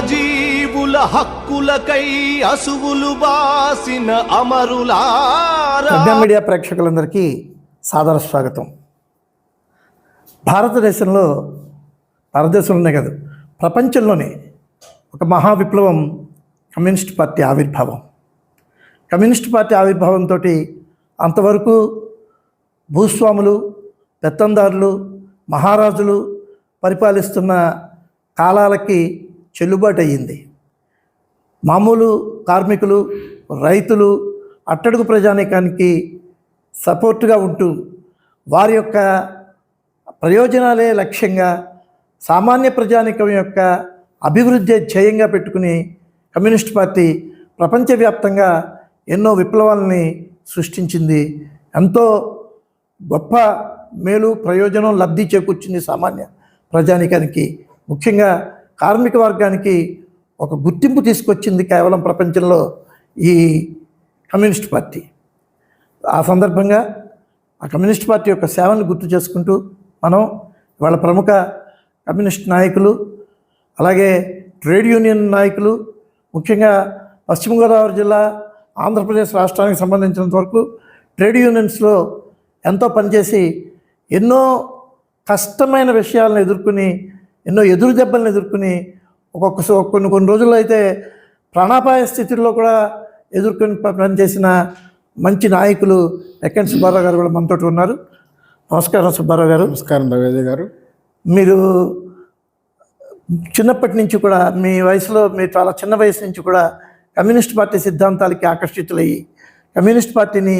జీవుల హక్కులకై అసువులు బాసిన అమరులారా. మీడియా ప్రేక్షకులందరికీ సాదర స్వాగతం. భారతదేశంలో భారతదేశంలోనే కాదు ప్రపంచంలోనే ఒక మహా విప్లవం కమ్యూనిస్ట్ పార్టీ ఆవిర్భావం. కమ్యూనిస్ట్ పార్టీ ఆవిర్భావంతో అంతవరకు భూస్వాములు పెత్తందారులు మహారాజులు పరిపాలిస్తున్న కాలాలకి చెల్లుబాటు అయ్యింది. మామూలు కార్మికులు రైతులు అట్టడుగు ప్రజానీకానికి సపోర్టుగా ఉంటూ వారి యొక్క ప్రయోజనాలే లక్ష్యంగా సామాన్య ప్రజానీకం యొక్క అభివృద్ధి ధ్యేయంగా పెట్టుకుని కమ్యూనిస్ట్ పార్టీ ప్రపంచవ్యాప్తంగా ఎన్నో విప్లవాలని సృష్టించింది. ఎంతో గొప్ప మేలు ప్రయోజనం లబ్ధి చేకూర్చింది సామాన్య ప్రజానీకానికి. ముఖ్యంగా కార్మిక వర్గానికి ఒక గుర్తింపు తీసుకొచ్చింది కేవలం ప్రపంచంలో ఈ కమ్యూనిస్ట్ పార్టీ. ఆ సందర్భంగా ఆ కమ్యూనిస్ట్ పార్టీ యొక్క సేవలను గుర్తు చేసుకుంటూ మనం వాళ్ళ ప్రముఖ కమ్యూనిస్ట్ నాయకులు అలాగే ట్రేడ్ యూనియన్ నాయకులు ముఖ్యంగా పశ్చిమ గోదావరి జిల్లా ఆంధ్రప్రదేశ్ రాష్ట్రానికి సంబంధించినంత వరకు ట్రేడ్ యూనియన్స్లో ఎంతో పనిచేసి ఎన్నో కష్టమైన విషయాలను ఎదుర్కొని ఎన్నో ఎదురు దెబ్బలను ఎదుర్కొని ఒక్కొక్క కొన్ని కొన్ని రోజుల్లో అయితే ప్రాణాపాయ స్థితిలో కూడా ఎదుర్కొని పనిచేసిన మంచి నాయకులు ఎక్కడి సుబ్బారావు గారు కూడా మనతో ఉన్నారు. నమస్కారం సుబ్బారావు గారు. నమస్కారం రవేద గారు. మీరు చిన్నప్పటి నుంచి కూడా మీ వయసులో మీరు చాలా చిన్న వయసు నుంచి కూడా కమ్యూనిస్ట్ పార్టీ సిద్ధాంతాలకి ఆకర్షితులయ్యి కమ్యూనిస్ట్ పార్టీని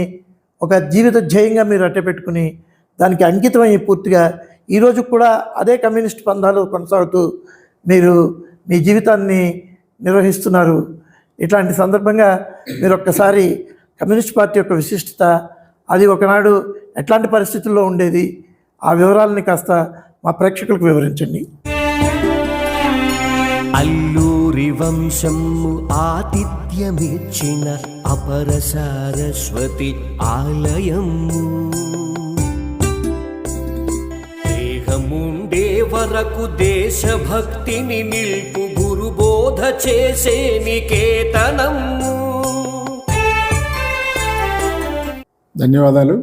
ఒక జీవిత ధ్యేయంగా మీరు అట్టపెట్టుకుని దానికి అంకితమయ్యి పూర్తిగా ఈరోజు కూడా అదే కమ్యూనిస్ట్ పందాలు కొనసాగుతూ మీరు మీ జీవితాన్ని నిర్వహిస్తున్నారు. ఇట్లాంటి సందర్భంగా మీరు ఒక్కసారి కమ్యూనిస్ట్ పార్టీ యొక్క విశిష్టత అది ఒకనాడు ఎట్లాంటి పరిస్థితుల్లో ఉండేది ఆ వివరాలని కాస్త మా ప్రేక్షకులకు వివరించండి. అల్లూరి వంశము ఆతిథ్యమిచ్చిన అపర సారస్వతి ఆలయము. దేహముండే వరకు దేశభక్తిని నిల్పు గురుబోధ చేసే నికేతనము ధన్యవాదాలు.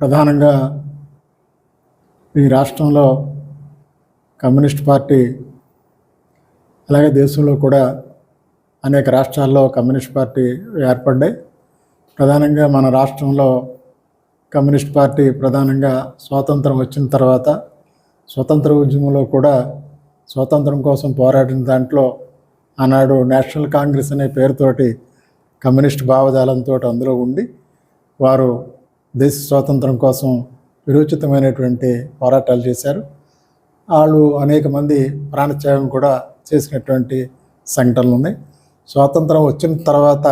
ప్రధానంగా ఈ రాష్ట్రంలో కమ్యూనిస్ట్ పార్టీ అలాగే దేశంలో కూడా అనేక రాష్ట్రాల్లో కమ్యూనిస్ట్ పార్టీ ఏర్పడ్డాయి. ప్రధానంగా మన రాష్ట్రంలో కమ్యూనిస్ట్ పార్టీ ప్రధానంగా స్వాతంత్రం వచ్చిన తర్వాత స్వతంత్ర ఉద్యమంలో కూడా స్వాతంత్రం కోసం పోరాడిన దాంట్లో ఆనాడు నేషనల్ కాంగ్రెస్ అనే పేరుతోటి కమ్యూనిస్ట్ భావజాలంతో అందులో ఉండి వారు దేశ స్వాతంత్రం కోసం విరోచితమైనటువంటి పోరాటాలు చేశారు. వాళ్ళు అనేక మంది ప్రాణత్యాగం కూడా చేసినటువంటి సంఘటనలు ఉన్నాయి. స్వాతంత్రం వచ్చిన తర్వాత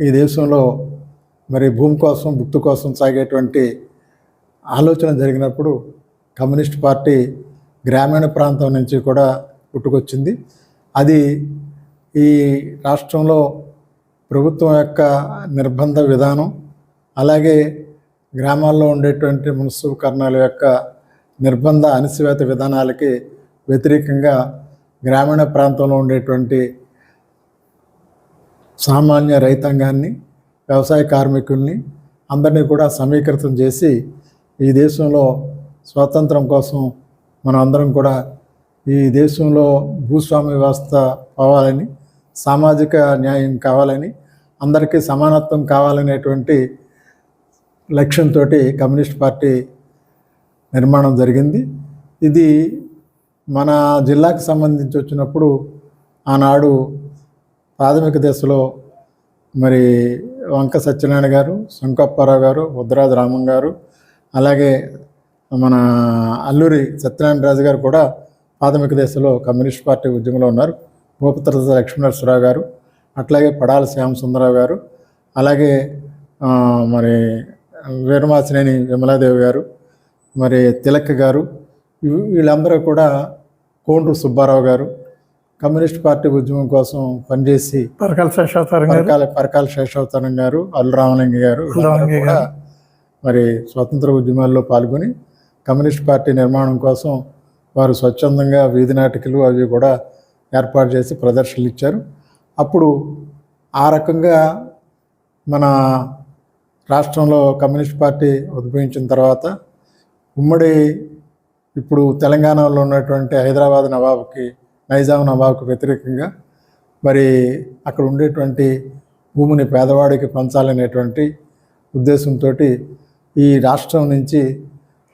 ఈ దేశంలో మరి భూమి కోసం గుర్తు కోసం సాగేటువంటి ఆలోచన జరిగినప్పుడు కమ్యూనిస్ట్ పార్టీ గ్రామీణ ప్రాంతం నుంచి కూడా పుట్టుకొచ్చింది. అది ఈ రాష్ట్రంలో ప్రభుత్వం యొక్క నిర్బంధ విధానం అలాగే గ్రామాల్లో ఉండేటువంటి మున్సిపకరణాల యొక్క నిర్బంధ అణిసివేత విధానాలకి వ్యతిరేకంగా గ్రామీణ ప్రాంతంలో ఉండేటువంటి సామాన్య రైతాంగాన్ని వ్యవసాయ కార్మికుల్ని అందరినీ కూడా సమీకృతం చేసి ఈ దేశంలో స్వాతంత్రం కోసం మనం అందరం కూడా ఈ దేశంలో భూస్వామ్య వ్యవస్థ పోవాలని సామాజిక న్యాయం కావాలని అందరికీ సమానత్వం కావాలనేటువంటి లక్ష్యంతో కమ్యూనిస్ట్ పార్టీ నిర్మాణం జరిగింది. ఇది మన జిల్లాకు సంబంధించి వచ్చినప్పుడు ఆనాడు ప్రాథమిక దశలో మరి వంక సత్యనారాయణ గారు శంకప్పారావు గారు ఉద్రాజ్ రామన్ గారు అలాగే మన అల్లూరి సత్యనారాయణ రాజు గారు కూడా ప్రాథమిక దశలో కమ్యూనిస్ట్ పార్టీ ఉద్యమంలో ఉన్నారు. భూపత్ర లక్ష్మీనరసరావు గారు అట్లాగే పడాల శ్యామసుందరరావు గారు అలాగే మరి వీరమాసినేని విమలాదేవి గారు మరి తిలక్ గారు వీళ్ళందరూ కూడా కోండ్రు సుబ్బారావు గారు కమ్యూనిస్ట్ పార్టీ ఉద్యమం కోసం పనిచేసి పరకాల శేషావతారం గారు. పరకాల పరకాల శేషావతారం గారు అల్లు రామలింగ గారు కూడా మరి స్వతంత్ర ఉద్యమాల్లో పాల్గొని కమ్యూనిస్ట్ పార్టీ నిర్మాణం కోసం వారు స్వచ్ఛందంగా వీధి నాటికలు అవి కూడా ఏర్పాటు చేసి ప్రదర్శనలు ఇచ్చారు. అప్పుడు ఆ రకంగా మన రాష్ట్రంలో కమ్యూనిస్ట్ పార్టీ ఉద్భవించిన తర్వాత ఉమ్మడి ఇప్పుడు తెలంగాణలో ఉన్నటువంటి హైదరాబాద్ నవాబ్కి నైజాం నవాబ్కి వ్యతిరేకంగా మరి అక్కడ ఉండేటువంటి భూమిని పేదవాడికి పంచాలనేటువంటి ఉద్దేశంతో ఈ రాష్ట్రం నుంచి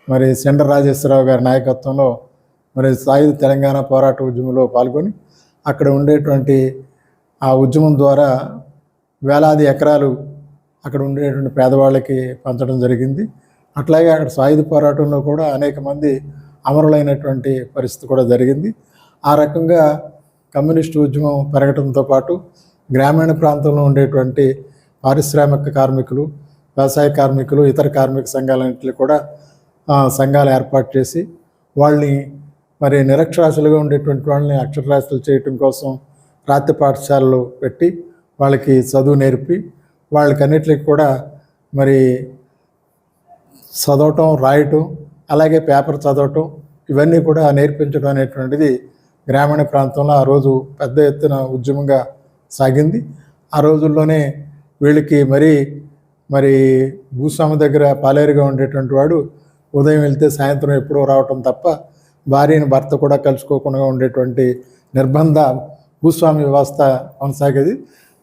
మరి సెండ రాజేశ్వరరావు గారి నాయకత్వంలో మరి సాయుధ తెలంగాణ పోరాట ఉద్యమంలో పాల్గొని అక్కడ ఉండేటువంటి ఆ ఉద్యమం ద్వారా వేలాది ఎకరాలు అక్కడ ఉండేటువంటి పేదవాళ్ళకి పంచడం జరిగింది. అట్లాగే అక్కడ సాయుధ పోరాటంలో కూడా అనేక మంది అమరులైనటువంటి పరిస్థితి కూడా జరిగింది. ఆ రకంగా కమ్యూనిస్టు ఉద్యమం పెరగడంతో పాటు గ్రామీణ ప్రాంతంలో ఉండేటువంటి పారిశ్రామిక కార్మికులు వ్యవసాయ కార్మికులు ఇతర కార్మిక సంఘాలన్నింటినీ కూడా సంఘాలు ఏర్పాటు చేసి వాళ్ళని మరి నిరక్షరాస్యులుగా ఉండేటువంటి వాళ్ళని అక్షరాస్యులు చేయటం కోసం రాత్రి పాఠశాలలు పెట్టి వాళ్ళకి చదువు నేర్పి వాళ్ళకన్నిటికి కూడా మరి చదవటం రాయటం అలాగే పేపర్ చదవటం ఇవన్నీ కూడా నేర్పించడం అనేటువంటిది గ్రామీణ ప్రాంతంలో ఆ రోజు పెద్ద ఎత్తున ఉద్యమంగా సాగింది. ఆ రోజుల్లోనే వీళ్ళకి మరి మరి భూస్వామి దగ్గర పాలేరుగా ఉండేటువంటి వాడు ఉదయం వెళ్తే సాయంత్రం ఎప్పుడో రావటం తప్ప భార్యని భర్త కూడా కలుసుకోకుండా ఉండేటువంటి నిర్బంధ భూస్వామి వ్యవస్థ కొనసాగేది.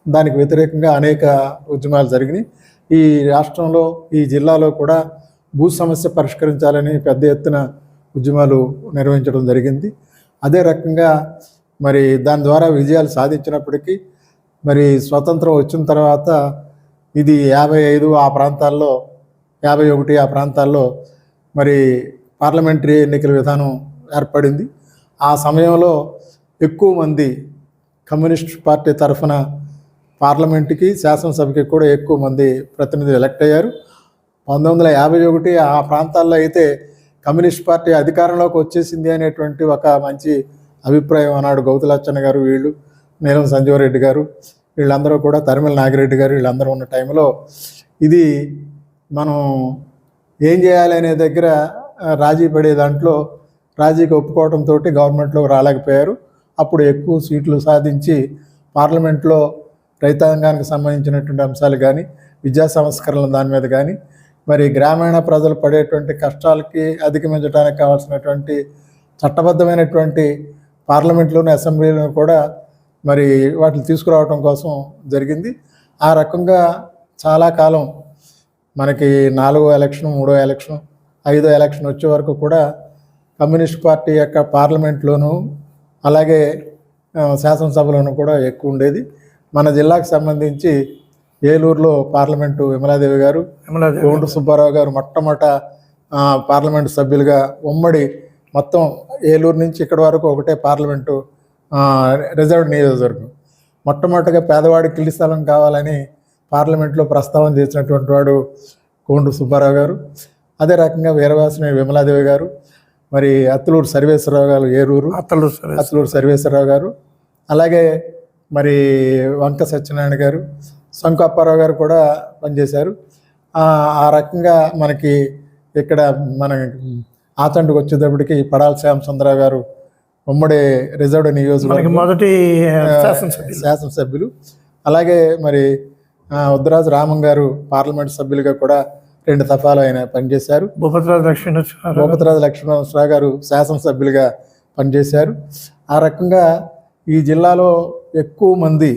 దానికి వ్యతిరేకంగా అనేక ఉద్యమాలు జరిగినాయి. ఈ రాష్ట్రంలో ఈ జిల్లాలో కూడా భూ సమస్య పరిష్కరించాలని పెద్ద ఎత్తున ఉద్యమాలు నిర్వహించడం జరిగింది. అదే రకంగా మరి దాని ద్వారా విజయాలు సాధించినప్పటికీ మరి స్వతంత్రం వచ్చిన తర్వాత ఇది యాభై ఐదు ఆ ప్రాంతాల్లో యాభై ఒకటి ఆ ప్రాంతాల్లో మరి పార్లమెంటరీ ఎన్నికల విధానం ఏర్పడింది. ఆ సమయంలో ఎక్కువ మంది కమ్యూనిస్ట్ పార్టీ తరఫున పార్లమెంటుకి శాసనసభకి కూడా ఎక్కువ మంది ప్రతినిధులు ఎలక్ట్ అయ్యారు. పంతొమ్మిది వందల యాభై ఒకటి ఆ ప్రాంతాల్లో అయితే కమ్యూనిస్ట్ పార్టీ అధికారంలోకి వచ్చేసింది అనేటువంటి ఒక మంచి అభిప్రాయం అన్నాడు గౌతులచ్చన్న గారు వీళ్ళు నీలం సంజీవరెడ్డి గారు. వీళ్ళందరూ కూడా తరిమిల నాగిరెడ్డి గారు వీళ్ళందరూ ఉన్న టైంలో ఇది మనం ఏం చేయాలి అనే దగ్గర రాజీ పడే దాంట్లో రాజీకి ఒప్పుకోవడంతో గవర్నమెంట్లో రాలేకపోయారు. అప్పుడు ఎక్కువ సీట్లు సాధించి పార్లమెంట్లో రైతాంగానికి సంబంధించినటువంటి అంశాలు కానీ విద్యా సంస్కరణల దాని మీద కానీ మరి గ్రామీణ ప్రజలు పడేటువంటి కష్టాలకి అధిగమించడానికి కావాల్సినటువంటి చట్టబద్ధమైనటువంటి పార్లమెంట్లోని అసెంబ్లీలను కూడా మరి వాటిని తీసుకురావడం కోసం జరిగింది. ఆ రకంగా చాలా కాలం మనకి నాలుగో ఎలక్షన్ మూడో ఎలక్షన్ ఐదో ఎలక్షన్ వచ్చే వరకు కూడా కమ్యూనిస్ట్ పార్టీ యొక్క పార్లమెంట్లోనూ అలాగే శాసనసభలోనూ కూడా ఎక్కువ ఉండేది. మన జిల్లాకు సంబంధించి ఏలూరులో పార్లమెంటు విమలాదేవి గారు కోండ్రు సుబ్బారావు గారు మొట్టమొదట పార్లమెంటు సభ్యులుగా ఉమ్మడి మొత్తం ఏలూరు నుంచి ఇక్కడి వరకు ఒకటే పార్లమెంటు రిజర్వ్డ్ నియోజకవర్గం. మొట్టమొదటిగా పేదవాడికి ఇల్లు స్థలం కావాలని పార్లమెంట్లో ప్రస్తావన చేసినటువంటి వాడు కోండ్రు సుబ్బారావు గారు. అదే రకంగా వీరవాసిని విమలాదేవి గారు మరి అత్తులూరు సర్వేశ్వరరావు గారు ఏరూరు అత్తలు సరే అసలూరు సర్వేశ్వరరావు గారు. అలాగే మరి వంక సత్యనారాయణ గారు శంకు అప్పారావు గారు కూడా పనిచేశారు. ఆ రకంగా మనకి ఇక్కడ మన ఆచండుకు వచ్చేటప్పటికి పడాల శ్యామచంద్రరావు గారు ఉమ్మడి రిజర్వ్డ్ నియోజకవర్గం మొదటి శాసనసభ్యులు. అలాగే మరి ఉద్దరాజు రామం గారు పార్లమెంట్ సభ్యులుగా కూడా రెండు దఫాలు ఆయన పనిచేశారు. భూపతిరాజు లక్ష్మీ భూపతిరాజు లక్ష్మణరావు గారు శాసనసభ్యులుగా పనిచేశారు. ఆ రకంగా ఈ జిల్లాలో ఎక్కువ మంది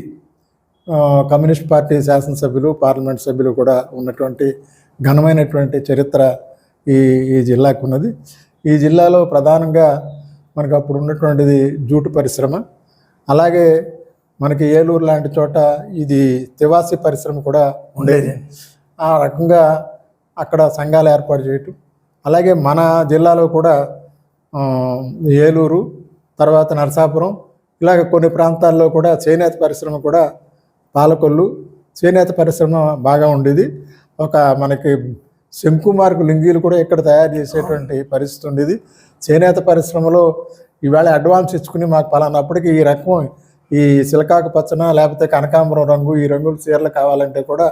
కమ్యూనిస్ట్ పార్టీ శాసనసభ్యులు పార్లమెంట్ సభ్యులు కూడా ఉన్నటువంటి ఘనమైనటువంటి చరిత్ర ఈ ఈ జిల్లాకు ఉన్నది. ఈ జిల్లాలో ప్రధానంగా మనకు అప్పుడు ఉన్నటువంటిది జూటు పరిశ్రమ. అలాగే మనకి ఏలూరు లాంటి చోట ఇది తివాసి పరిశ్రమ కూడా ఉండేది. ఆ రకంగా అక్కడ సంఘాలు ఏర్పాటు చేయటం. అలాగే మన జిల్లాలో కూడా ఏలూరు తర్వాత నరసాపురం ఇలాగ కొన్ని ప్రాంతాల్లో కూడా చేనేత పరిశ్రమ కూడా పాలకొల్లు చేనేత పరిశ్రమ బాగా ఉండేది. ఒక మనకి శంకుమార్కు లింగీలు కూడా ఇక్కడ తయారు చేసేటువంటి పరిస్థితి ఉండేది. చేనేత పరిశ్రమలో ఈవేళ అడ్వాన్స్ ఇచ్చుకుని మాకు పలానప్పటికి ఈ రకం ఈ సిలకాకు పచ్చన లేకపోతే కనకాంబరం రంగు ఈ రంగుల చీరలు కావాలంటే కూడా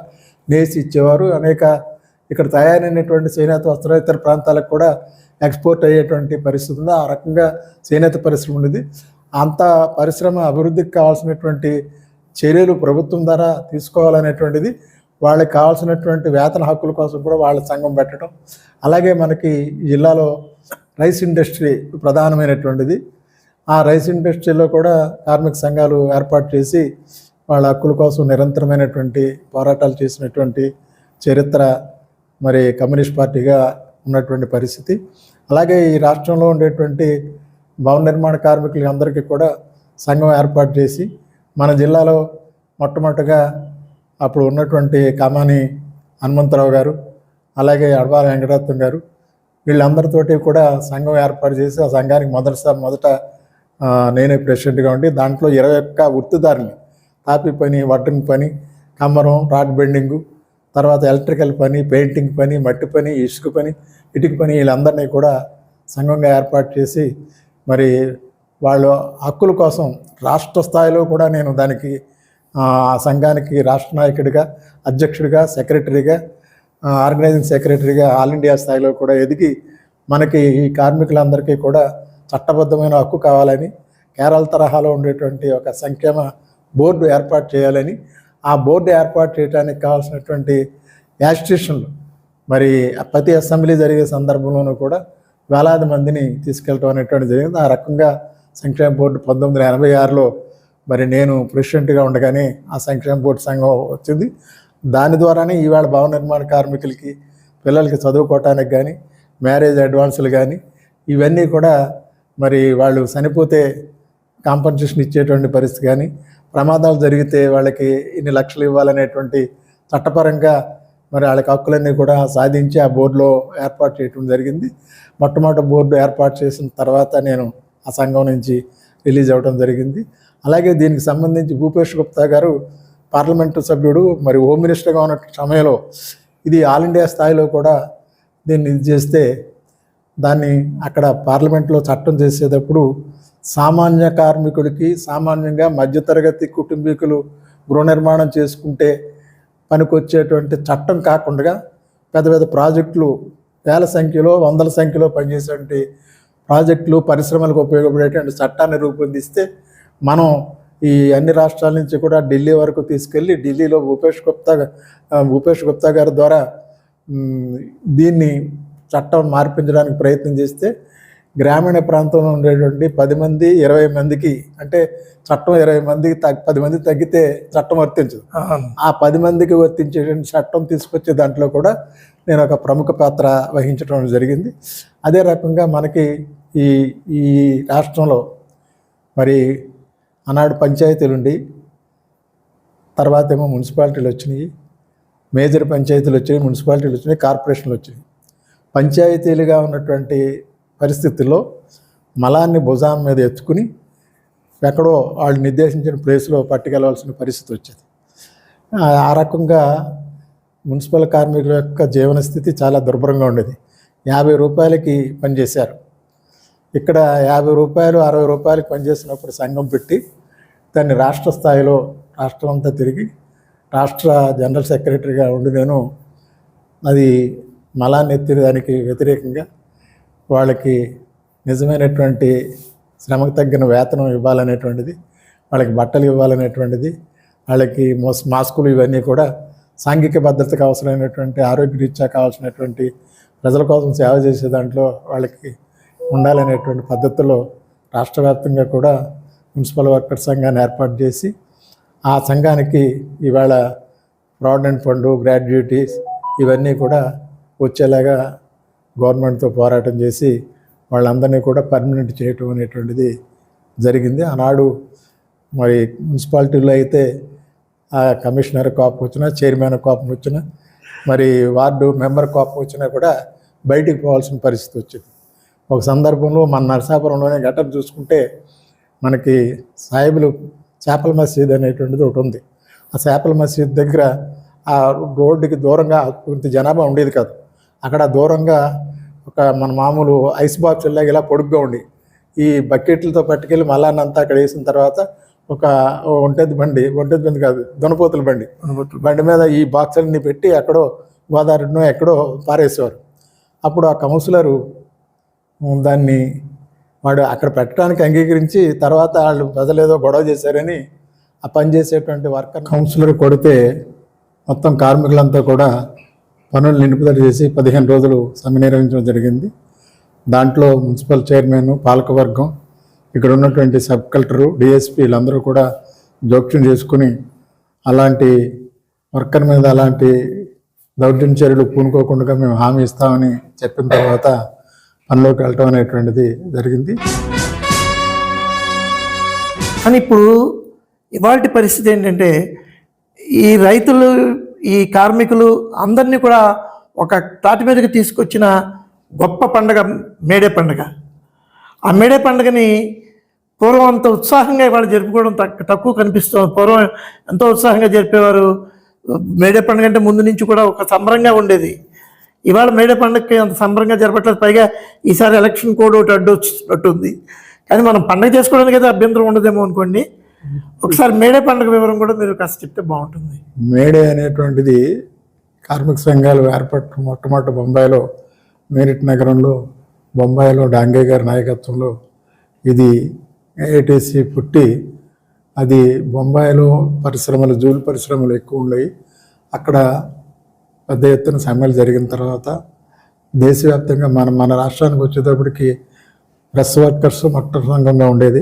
నేసి ఇచ్చేవారు. అనేక ఇక్కడ తయారైనటువంటి చేనేత వస్త్ర ఇతర ప్రాంతాలకు కూడా ఎక్స్పోర్ట్ అయ్యేటువంటి పరిస్థితి ఉంది. ఆ రకంగా చేనేత పరిశ్రమ ఉండేది. అంత పరిశ్రమ అభివృద్ధికి కావాల్సినటువంటి చర్యలు ప్రభుత్వం ద్వారా తీసుకోవాలనేటువంటిది వాళ్ళకి కావాల్సినటువంటి వేతన హక్కుల కోసం కూడా వాళ్ళ సంఘం పెట్టడం అలాగే మనకి జిల్లాలో రైస్ ఇండస్ట్రీ ప్రధానమైనటువంటిది. ఆ రైస్ ఇండస్ట్రీలో కూడా కార్మిక సంఘాలు ఏర్పాటు చేసి వాళ్ళ హక్కుల కోసం నిరంతరమైనటువంటి పోరాటాలు చేసినటువంటి చరిత్ర మరి కమ్యూనిస్ట్ పార్టీగా ఉన్నటువంటి పరిస్థితి. అలాగే ఈ రాష్ట్రంలో ఉండేటువంటి భవన నిర్మాణ కార్మికులు అందరికీ కూడా సంఘం ఏర్పాటు చేసి మన జిల్లాలో మొట్టమొదటిగా అప్పుడు ఉన్నటువంటి కామాని హనుమంతరావు గారు అలాగే అడవాల వెంకటరత్నం గారు వీళ్ళందరితోటి కూడా సంఘం ఏర్పాటు చేసి ఆ సంఘానికి మొదటిసారి మొదట నేనే ప్రెసిడెంట్గా ఉండి దాంట్లో ఇరవై ఒక్క వృత్తిదారుని తాపి పని వడ్డన్ పని కమ్మరం రాడ్ బెండింగు తర్వాత ఎలక్ట్రికల్ పని పెయింటింగ్ పని మట్టి పని ఇసుక పని ఇటుక పని వీళ్ళందరినీ కూడా సంఘంగా ఏర్పాటు చేసి మరి వాళ్ళ హక్కుల కోసం రాష్ట్ర స్థాయిలో కూడా నేను దానికి సంఘానికి రాష్ట్ర నాయకుడిగా అధ్యక్షుడిగా సెక్రటరీగా ఆర్గనైజింగ్ సెక్రటరీగా ఆల్ ఇండియా స్థాయిలో కూడా ఎదిగి మనకి ఈ కార్మికులందరికీ కూడా చట్టబద్ధమైన హక్కు కావాలని కేరళ తరహాలో ఉండేటువంటి ఒక సంక్షేమ బోర్డు ఏర్పాటు చేయాలని ఆ బోర్డు ఏర్పాటు చేయడానికి కావాల్సినటువంటి యాజిస్ట్రేషన్లు మరి ప్రతి అసెంబ్లీ జరిగే సందర్భంలోనూ కూడా వేలాది మందిని తీసుకెళ్ళటం అనేటువంటి జరిగింది. ఆ రకంగా సంక్షేమ బోర్డు పంతొమ్మిది వందల ఎనభై ఆరులో మరి నేను ప్రెసిడెంట్గా ఉండగానే ఆ సంక్షేమ బోర్డు సంఘం వచ్చింది. దాని ద్వారానే ఈవేళ భవన నిర్మాణ కార్మికులకి పిల్లలకి చదువుకోవటానికి కానీ మ్యారేజ్ అడ్వాన్సులు కానీ ఇవన్నీ కూడా మరి వాళ్ళు చనిపోతే కాంపన్సేషన్ ఇచ్చేటువంటి పరిస్థితి కానీ ప్రమాదాలు జరిగితే వాళ్ళకి ఇన్ని లక్షలు ఇవ్వాలనేటువంటి చట్టపరంగా మరి వాళ్ళకి హక్కులన్నీ కూడా సాధించి ఆ బోర్డులో ఏర్పాటు చేయడం జరిగింది. మొట్టమొదటి బోర్డు ఏర్పాటు చేసిన తర్వాత నేను ఆ సంఘం నుంచి రిలీజ్ అవ్వడం జరిగింది. అలాగే దీనికి సంబంధించి భూపేష్ గుప్తా గారు పార్లమెంటు సభ్యుడు మరి హోమ్ మినిస్టర్గా ఉన్న సమయంలో ఇది ఆల్ ఇండియా స్థాయిలో కూడా దీన్ని ఇది చేస్తే దాన్ని అక్కడ పార్లమెంట్లో చట్టం చేసేటప్పుడు సామాన్య కార్మికుడికి సామాన్యంగా మధ్యతరగతి కుటుంబీకులు గృహ నిర్మాణం చేసుకుంటే పనికొచ్చేటువంటి చట్టం కాకుండా పెద్ద పెద్ద ప్రాజెక్టులు వేల సంఖ్యలో వందల సంఖ్యలో పనిచేసేటువంటి ప్రాజెక్టులు పరిశ్రమలకు ఉపయోగపడేటువంటి చట్టాన్ని రూపొందిస్తే మనం ఈ అన్ని రాష్ట్రాల నుంచి కూడా ఢిల్లీ వరకు తీసుకెళ్ళి ఢిల్లీలో భూపేష్ గుప్తా భూపేష్ గుప్తా గారి ద్వారా దీన్ని చట్టం మార్పించడానికి ప్రయత్నం చేస్తే గ్రామీణ ప్రాంతంలో ఉండేటువంటి పది మంది ఇరవై మందికి అంటే చట్టం ఇరవై మందికి తగ్గ పది మంది తగ్గితే చట్టం వర్తించదు. ఆ. పది మందికి వర్తించేటువంటి చట్టం తీసుకొచ్చే దాంట్లో కూడా నేను ఒక ప్రముఖ పాత్ర వహించడం జరిగింది. అదే రకంగా మనకి ఈ ఈ రాష్ట్రంలో మరి ఆనాడు పంచాయతీలు ఉండి తర్వాత ఏమో మున్సిపాలిటీలు వచ్చినాయి మేజర్ పంచాయతీలు వచ్చినాయి మున్సిపాలిటీలు వచ్చినాయి కార్పొరేషన్లు వచ్చినాయి. పంచాయతీలుగా ఉన్నటువంటి పరిస్థితుల్లో మలాన్ని భుజాం మీద ఎత్తుకుని ఎక్కడో వాళ్ళు నిర్దేశించిన ప్లేస్లో పట్టుకెళ్ళవలసిన పరిస్థితి వచ్చేది. ఆ- ఆ రకంగా మున్సిపల్ కార్మికుల యొక్క జీవన స్థితి చాలా దుర్భరంగా ఉండేది. యాభై రూపాయలకి పనిచేశారు. ఇక్కడ యాభై రూపాయలు అరవై రూపాయలు పనిచేసినప్పుడు సంఘం పెట్టి దాన్ని రాష్ట్ర స్థాయిలో రాష్ట్రం అంతా తిరిగి రాష్ట్ర జనరల్ సెక్రటరీగా ఉండి నేను అది మలాన్ని ఎత్తిన దానికి వ్యతిరేకంగా వాళ్ళకి నిజమైనటువంటి శ్రమకు తగ్గిన వేతనం ఇవ్వాలనేటువంటిది వాళ్ళకి బట్టలు ఇవ్వాలనేటువంటిది వాళ్ళకి మోస్ మాస్కులు ఇవన్నీ కూడా సాంఘిక భద్రతకు అవసరమైనటువంటి ఆరోగ్య రీత్యా కావాల్సినటువంటి ప్రజల కోసం సేవ చేసే దాంట్లో వాళ్ళకి ఉండాలనేటువంటి పద్ధతిలో రాష్ట్ర వ్యాప్తంగా కూడా మున్సిపల్ వర్కర్ సంఘాన్ని ఏర్పాటు చేసి ఆ సంఘానికి ఇవాళ ప్రావిడెంట్ ఫండ్ గ్రాడ్యుయేటీస్ ఇవన్నీ కూడా వచ్చేలాగా గవర్నమెంట్తో పోరాటం చేసి వాళ్ళందరినీ కూడా పర్మనెంట్ చేయటం అనేటువంటిది జరిగింది. ఆనాడు మరి మున్సిపాలిటీలో అయితే ఆ కమిషనర్ కోపం వచ్చినా చైర్మన్ కోపం వచ్చినా మరి వార్డు మెంబర్ కోపం వచ్చినా కూడా బయటికి పోవాల్సిన పరిస్థితి వచ్చింది. ఒక సందర్భంలో మన నరసాపురంలోనే ఘటన చూసుకుంటే మనకి సాయిబులు చేపల మసీద్ అనేటువంటిది ఒకటి ఉంది. ఆ చేపల మసీద్ దగ్గర ఆ రోడ్డుకి దూరంగా కొంత జనాభా ఉండేది కాదు. అక్కడ దూరంగా ఒక మన మామూలు ఐస్ బాక్స్ లాగా ఇలా పొడుగ్గా ఉండి ఈ బకెట్లతో పట్టుకెళ్ళి మలాన్నంతా అక్కడ వేసిన తర్వాత ఒక ఒంటెద్దు బండి ఒంటెద్దు బండి కాదు దునపోతుల బండి. బండి మీద ఈ బాక్సులన్నీ పెట్టి ఎక్కడో గోదావరినో ఎక్కడో పారేసేవారు. అప్పుడు ఆ కౌన్సిలరు దాన్ని వాడు అక్కడ పెట్టడానికి అంగీకరించి తర్వాత వాళ్ళు ప్రజలు ఏదో గొడవ చేశారని ఆ పనిచేసేటువంటి వర్కర్ కౌన్సిలర్ కొడితే మొత్తం కార్మికులంతా కూడా పనులు నిలుపుదల చేసి పదిహేను రోజులు సమ్మె నిర్వహించడం జరిగింది. దాంట్లో మున్సిపల్ చైర్మన్ పాలకవర్గం ఇక్కడ ఉన్నటువంటి సబ్ కలెక్టరు డిఎస్పీ కూడా జోక్యం చేసుకుని అలాంటి వర్కర్ మీద అలాంటి దౌర్జన్య చర్యలు పూనుకోకుండా మేము హామీ ఇస్తామని చెప్పిన తర్వాత పనిలోకి వెళ్ళటం అనేటువంటిది జరిగింది. కానీ ఇప్పుడు ఇవాళ పరిస్థితి ఏంటంటే ఈ రైతులు ఈ కార్మికులు అందరినీ కూడా ఒక తాటి మీదకి తీసుకొచ్చిన గొప్ప పండగ మేడే పండగ. ఆ మేడే పండగని పూర్వం అంత ఉత్సాహంగా ఇవాళ జరుపుకోవడం తక్కు- తక్కువ కనిపిస్తుంది పూర్వం ఎంతో ఉత్సాహంగా జరిపేవారు. మేడే పండుగ అంటే ముందు నుంచి కూడా ఒక సంబరంగా ఉండేది. ఇవాళ మేడే పండుగకి అంత సంబరంగా జరపట్లేదు. పైగా ఈసారి ఎలక్షన్ కోడ్ ఒకటి అడ్డు వచ్చినట్టుంది. కానీ మనం పండుగ చేసుకోవడానికి అయితే అభ్యంతరం ఉండదేమో అనుకోండి. ఒకసారి మేడే పండుగ వివరం కూడా మీరు కాస్త చెప్తే బాగుంటుంది. మేడే అనేటువంటిది కార్మిక సంఘాలు ఏర్పడటం మొట్టమొదటి బొంబాయిలో మేరిట్ నగరంలో బొంబాయిలో డాంగే గారి నాయకత్వంలో ఇది ఏటీసీ పుట్టి అది బొంబాయిలో పరిశ్రమలు జూలు పరిశ్రమలు ఎక్కువ ఉన్నాయి. అక్కడ పెద్ద ఎత్తున సమ్మెలు జరిగిన తర్వాత దేశవ్యాప్తంగా మన మన రాష్ట్రానికి వచ్చేటప్పటికి ప్రెస్ వర్కర్స్ మొట్ట సంఘంగా ఉండేది.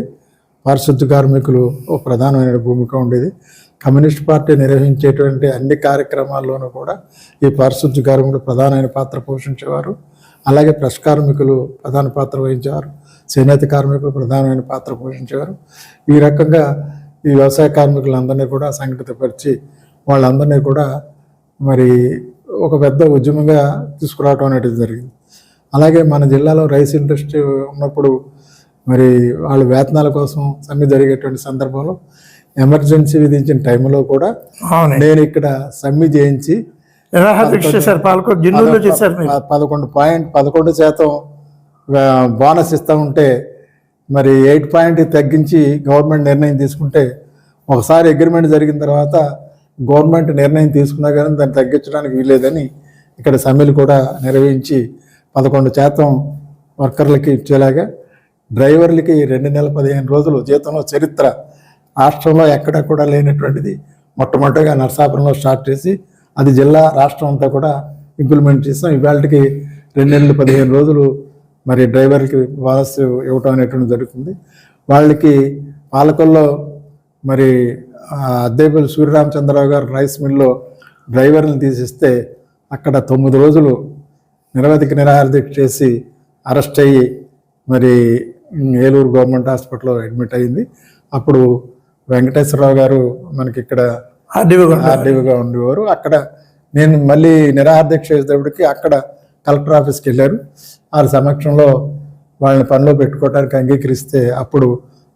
పారిశుద్ధ కార్మికులు ఓ ప్రధానమైన భూమిక ఉండేది. కమ్యూనిస్ట్ పార్టీ నిర్వహించేటువంటి అన్ని కార్యక్రమాల్లోనూ కూడా ఈ పారిశుద్ధ కార్మికులు ప్రధానమైన పాత్ర పోషించేవారు. అలాగే ప్రెస్ కార్మికులు ప్రధాన పాత్ర వహించేవారు. చేనేత కార్మికులు ప్రధానమైన పాత్ర పోషించేవారు. ఈ రకంగా ఈ వ్యవసాయ కార్మికులందరినీ కూడా సంఘటితపరిచి వాళ్ళందరినీ కూడా మరి ఒక పెద్ద ఉద్యమంగా తీసుకురావడం అనేది జరిగింది. అలాగే మన జిల్లాలో రైస్ ఇండస్ట్రీ ఉన్నప్పుడు మరి వాళ్ళ వేతనాల కోసం సమ్మె జరిగేటువంటి సందర్భంలో ఎమర్జెన్సీ విధించిన టైంలో కూడా నేను ఇక్కడ సమ్మె చేయించి పదకొండు పాయింట్ పదకొండు శాతం బోనస్ ఇస్తా ఉంటే మరి ఎయిట్ పాయింట్ తగ్గించి గవర్నమెంట్ నిర్ణయం తీసుకుంటే ఒకసారి అగ్రిమెంట్ జరిగిన తర్వాత గవర్నమెంట్ నిర్ణయం తీసుకున్నా కానీ దాన్ని తగ్గించడానికి వీలేదని ఇక్కడ సమ్మెలు కూడా నిర్వహించి పదకొండు శాతం వర్కర్లకి ఇచ్చేలాగా డ్రైవర్లకి రెండు నెలల పదిహేను రోజులు జీతంలో చరిత్ర. రాష్ట్రంలో ఎక్కడ కూడా లేనటువంటిది. మొట్టమొదటిగా నర్సాపురంలో స్టార్ట్ చేసి అది జిల్లా రాష్ట్రం అంతా కూడా ఇంప్లిమెంట్ చేస్తాం ఇవాళకి రెండు నెలలు పదిహేను రోజులు మరి డ్రైవర్కి బోనస్ ఇవ్వటం అనేటువంటి జరుగుతుంది. వాళ్ళకి పాలకొల్లో మరి అద్దేపల్లి సూర్యరామచంద్రరావు గారు రైస్ మిల్లో డ్రైవర్లు తీసిస్తే అక్కడ తొమ్మిది రోజులు నిరవధిక నిరాహార దీక్ష చేసి అరెస్ట్ అయ్యి మరి ఏలూరు గవర్నమెంట్ హాస్పిటల్లో అడ్మిట్ అయింది. అప్పుడు వెంకటేశ్వరరావు గారు మనకి ఇక్కడ. ఆర్డీఓగా ఉండేవారు. అక్కడ నేను మళ్ళీ నిరాహార దీక్ష చేసేటప్పటికి అక్కడ కలెక్టర్ ఆఫీస్కి వెళ్ళారు. వారి సమక్షంలో వాళ్ళని పనిలో పెట్టుకోవడానికి అంగీకరిస్తే అప్పుడు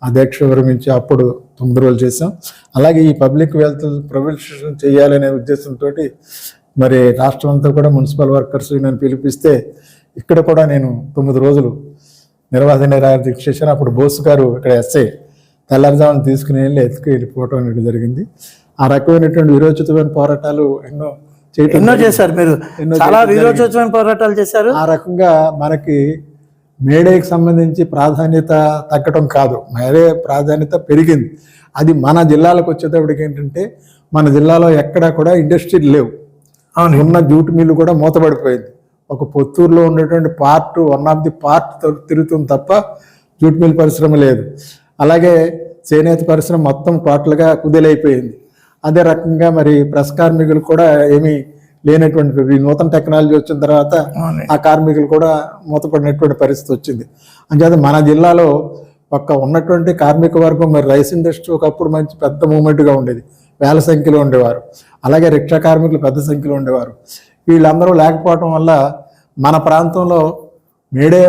ఆ దీక్ష విరమించి అప్పుడు తొమ్మిది రోజులు చేసాం అలాగే ఈ పబ్లిక్ వెల్త్ ప్రొవిషన్ చేయాలనే ఉద్దేశంతో మరి రాష్ట్రం అంతా కూడా మున్సిపల్ వర్కర్స్ నేను పిలిపిస్తే ఇక్కడ కూడా నేను తొమ్మిది రోజులు నిర్వాహ నిరాహార దీక్ష చేశాను. అప్పుడు బోస్ గారు ఇక్కడ ఎస్ఐ తెల్లారుజామున తీసుకుని వెళ్ళి ఎత్తుకు వెళ్ళిపోవటం అనేది జరిగింది. ఆ రకమైనటువంటి విరోచితమైన పోరాటాలు ఎన్నో చేయటం ఎన్నో చేశారు మీరు. ఎన్నో చాలా చేయడం విరోచోత్సవమైన పోరాటాలు చేశారు. ఆ రకంగా మనకి మేడేకి సంబంధించి ప్రాధాన్యత తగ్గటం కాదు. మేడే ప్రాధాన్యత పెరిగింది. అది మన జిల్లాలకు వచ్చేటప్పటికి ఏంటంటే మన జిల్లాలో ఎక్కడా కూడా ఇండస్ట్రీలు లేవు. అవును. ఉన్న జూట్ మిల్లు కూడా మూతపడిపోయింది ఒక పొత్తూరులో ఉన్నటువంటి part one of the part తిరుగుతుంది తప్ప జూట్ మిల్ పరిశ్రమ లేదు. అలాగే చేనేత పరిశ్రమ మొత్తం టోటల్గా కుదేలైపోయింది. అదే రకంగా మరి ప్రెస్ కార్మికులు కూడా ఏమీ లేనటువంటి ఈ నూతన టెక్నాలజీ వచ్చిన తర్వాత. ఆ కార్మికులు కూడా మూతపడినటువంటి పరిస్థితి వచ్చింది. అంచేత మన జిల్లాలో ఒక్క ఉన్నటువంటి కార్మిక వర్గం మరి రైస్ ఇండస్ట్రీ ఒకప్పుడు మంచి పెద్ద మూమెంట్గా ఉండేది. వేల సంఖ్యలో ఉండేవారు. అలాగే రిక్షా కార్మికులు పెద్ద సంఖ్యలో ఉండేవారు. వీళ్ళందరూ లేకపోవటం వల్ల మన ప్రాంతంలో మేడే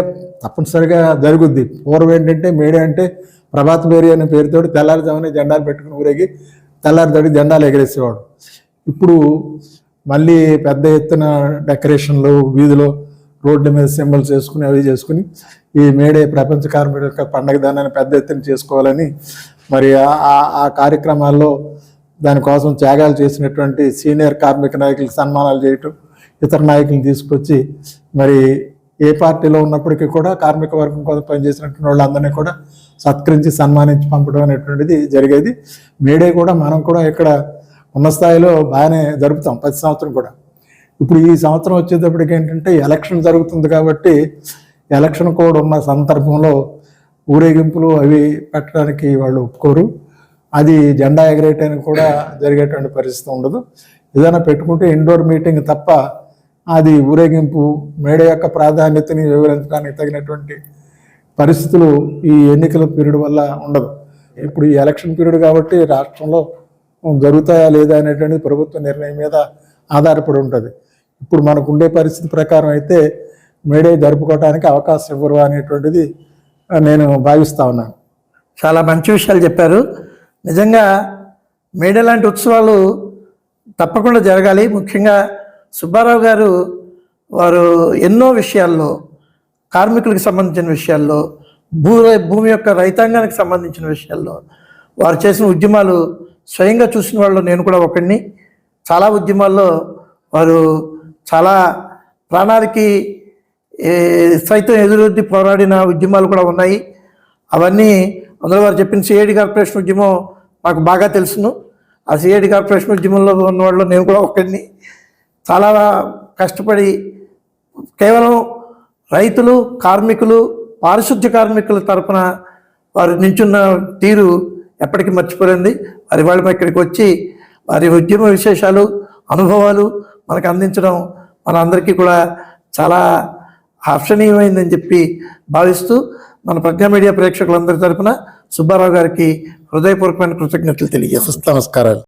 తప్పనిసరిగా జరుగుద్ది. పూర్వం ఏంటంటే మేడే అంటే ప్రభాత్ మేరీ అనే పేరుతోటి తెల్లారుజామున జెండాలు పెట్టుకుని ఊరేగి తెల్లారితోటి జెండాలు ఎగరేసేవాడు. ఇప్పుడు మళ్ళీ పెద్ద ఎత్తున డెకరేషన్లు వీధిలో రోడ్డు మీద సింబల్స్ చేసుకుని అవి చేసుకుని ఈ మేడే ప్రపంచ కార్మిక పండగ దానాన్ని పెద్ద ఎత్తున చేసుకోవాలని మరి ఆ- ఆ- ఆ కార్యక్రమాల్లో దానికోసం త్యాగాలు చేసినటువంటి సీనియర్ కార్మిక నాయకులకు సన్మానాలు చేయటం ఇతర నాయకులను తీసుకొచ్చి మరి ఏ పార్టీలో ఉన్నప్పటికీ కూడా కార్మిక వర్గం కోసం పనిచేసినటువంటి వాళ్ళందరినీ కూడా సత్కరించి సన్మానించి పంపడం అనేటువంటిది జరిగేది. మేడే కూడా మనం కూడా ఇక్కడ ఉన్న స్థాయిలో బాగానే జరుపుతాం ప్రతి సంవత్సరం కూడా. ఇప్పుడు ఈ సంవత్సరం వచ్చేటప్పటికి ఏంటంటే ఎలక్షన్ జరుగుతుంది కాబట్టి ఎలక్షన్ కోడ్ ఉన్న సందర్భంలో ఊరేగింపులు అవి పెట్టడానికి వాళ్ళు ఒప్పుకోరు. అది జెండా ఎగరేయటానికి కూడా జరిగేటువంటి పరిస్థితి ఉండదు. ఏదైనా పెట్టుకుంటే ఇండోర్ మీటింగ్ తప్ప అది ఊరేగింపు మేడ యొక్క ప్రాధాన్యతని వివరించడానికి తగినటువంటి పరిస్థితులు ఈ ఎన్నికల పీరియడ్ వల్ల ఉండదు. ఇప్పుడు ఈ ఎలక్షన్ పీరియడ్ కాబట్టి రాష్ట్రంలో జరుగుతాయా లేదా అనేటువంటిది ప్రభుత్వ నిర్ణయం మీద ఆధారపడి ఉంటుంది. ఇప్పుడు మనకు ఉండే పరిస్థితి ప్రకారం అయితే మేడే జరుపుకోవడానికి అవకాశం ఇవ్వరు అనేటువంటిది నేను భావిస్తా ఉన్నాను. చాలా మంచి విషయాలు చెప్పారు. నిజంగా మేడే లాంటి ఉత్సవాలు తప్పకుండా జరగాలి. ముఖ్యంగా సుబ్బారావు గారు వారు ఎన్నో విషయాల్లో కార్మికులకు సంబంధించిన విషయాల్లో భూ భూమి యొక్క రైతాంగానికి సంబంధించిన విషయాల్లో వారు చేసిన ఉద్యమాలు స్వయంగా చూసిన వాళ్ళు నేను కూడా ఒకడిని. చాలా ఉద్యమాల్లో వారు చాలా ప్రాణాలకి సైతం ఎదురొద్ది పోరాడిన ఉద్యమాలు కూడా ఉన్నాయి. అవన్నీ అందులో వారు చెప్పిన సిఐడి కార్పొరేషన్ ఉద్యమం నాకు బాగా తెలుసును. ఆ సిఐడి కార్పొరేషన్ ఉద్యమంలో ఉన్న వాళ్ళు నేను కూడా ఒకడిని. చాలా కష్టపడి కేవలం రైతులు కార్మికులు పారిశుద్ధ్య కార్మికుల తరపున వారు నించున్న తీరు ఎప్పటికీ మర్చిపోయింది మరి వాళ్ళు ఇక్కడికి వచ్చి వారి ఉద్యమ విశేషాలు అనుభవాలు మనకు అందించడం మనందరికీ కూడా చాలా హర్షణీయమైందని చెప్పి భావిస్తూ మన ప్రజ్ఞా మీడియా ప్రేక్షకులందరి తరపున సుబ్బారావు గారికి హృదయపూర్వకమైన కృతజ్ఞతలు తెలియజేస్తాం నమస్కారాలు.